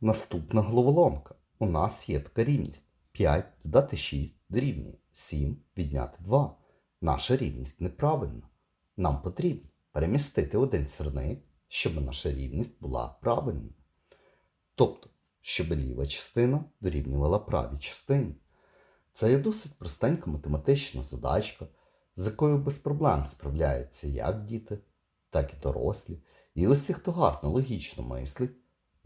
Наступна головоломка. У нас є така рівність. 5 додати 6 дорівнює 7 відняти 2. Наша рівність неправильна. Нам потрібно перемістити один сірник, щоб наша рівність була правильною. Тобто, щоб ліва частина дорівнювала правій частині. Це є досить простенька математична задачка, з якою без проблем справляються як діти, так і дорослі. І усі, хто гарно логічно мислить,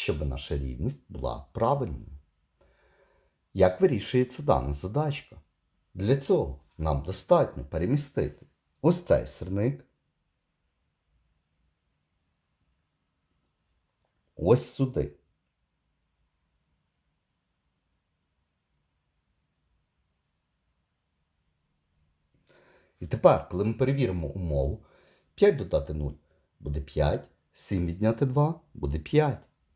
щоб наша рівність була правильною. Як вирішується дана задачка? Для цього нам достатньо перемістити ось цей сирник, ось сюди. І тепер, коли ми перевіримо умову, 5 додати 0 буде 5, 7 відняти 2 буде 5.